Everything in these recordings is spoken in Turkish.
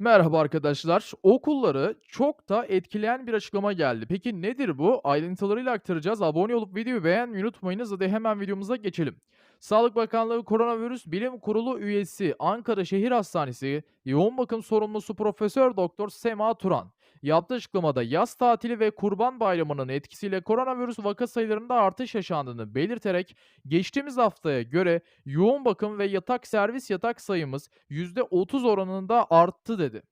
Merhaba arkadaşlar. Okulları çok da etkileyen bir açıklama geldi. Peki nedir bu? Ayrıntılarıyla aktaracağız. Abone olup videoyu beğenmeyi unutmayınız. Hadi hemen videomuza geçelim. Sağlık Bakanlığı Koronavirüs Bilim Kurulu üyesi Ankara Şehir Hastanesi yoğun bakım sorumlusu Profesör Doktor Sema Turan yaptığı açıklamada yaz tatili ve Kurban Bayramı'nın etkisiyle koronavirüs vaka sayılarında artış yaşandığını belirterek geçtiğimiz haftaya göre yoğun bakım ve yatak servis yatak sayımız %30 oranında arttı dedi.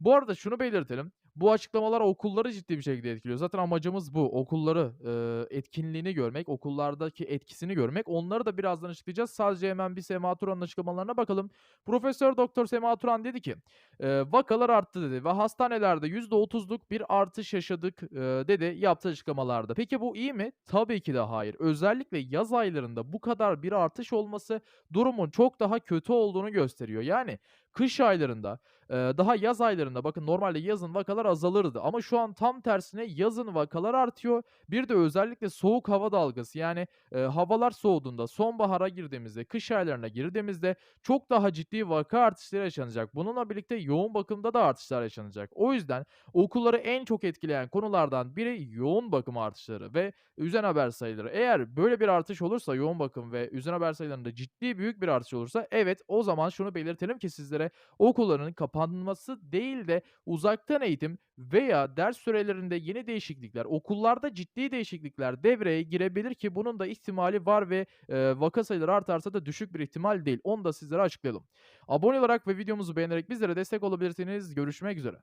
Bu arada şunu belirtelim. Bu açıklamalar okulları ciddi bir şekilde etkiliyor. Zaten amacımız bu. Okulları, eee, etkinliğini görmek, okullardaki etkisini görmek. Onları da birazdan açıklayacağız. Sadece hemen bir Sema Turan'ın açıklamalarına bakalım. Profesör Doktor Sema Turan dedi ki, eee, "Vakalar arttı." dedi ve hastanelerde %30'luk bir artış yaşadık, eee, dedi yaptığı açıklamalarda. Peki bu iyi mi? Tabii ki de hayır. Özellikle yaz aylarında bu kadar bir artış olması durumun çok daha kötü olduğunu gösteriyor. Yani kış aylarında Eee, daha yaz aylarında bakın normalde yazın vakalar azalırdı ama şu an tam tersine yazın vakalar artıyor. Bir de özellikle soğuk hava dalgası yani, eee, havalar soğuduğunda, sonbahara girdiğimizde, kış aylarına girdiğimizde çok daha ciddi vaka artışları yaşanacak. Bununla birlikte yoğun bakımda da artışlar yaşanacak. O yüzden okulları en çok etkileyen konulardan biri yoğun bakım artışları ve üzen haber sayıları. Eğer böyle bir artış olursa yoğun bakım ve üzen haber sayılarında ciddi büyük bir artış olursa evet, o zaman şunu belirtelim ki sizlere okulların kapanması değil de uzaktan eğitim veya ders sürelerinde yeni değişiklikler, okullarda ciddi değişiklikler devreye girebilir ki bunun da ihtimali var ve, eee, vaka sayıları artarsa da düşük bir ihtimal değil. Onu da sizlere açıklayalım. Abone olarak ve videomuzu beğenerek bizlere destek olabilirsiniz. Görüşmek üzere.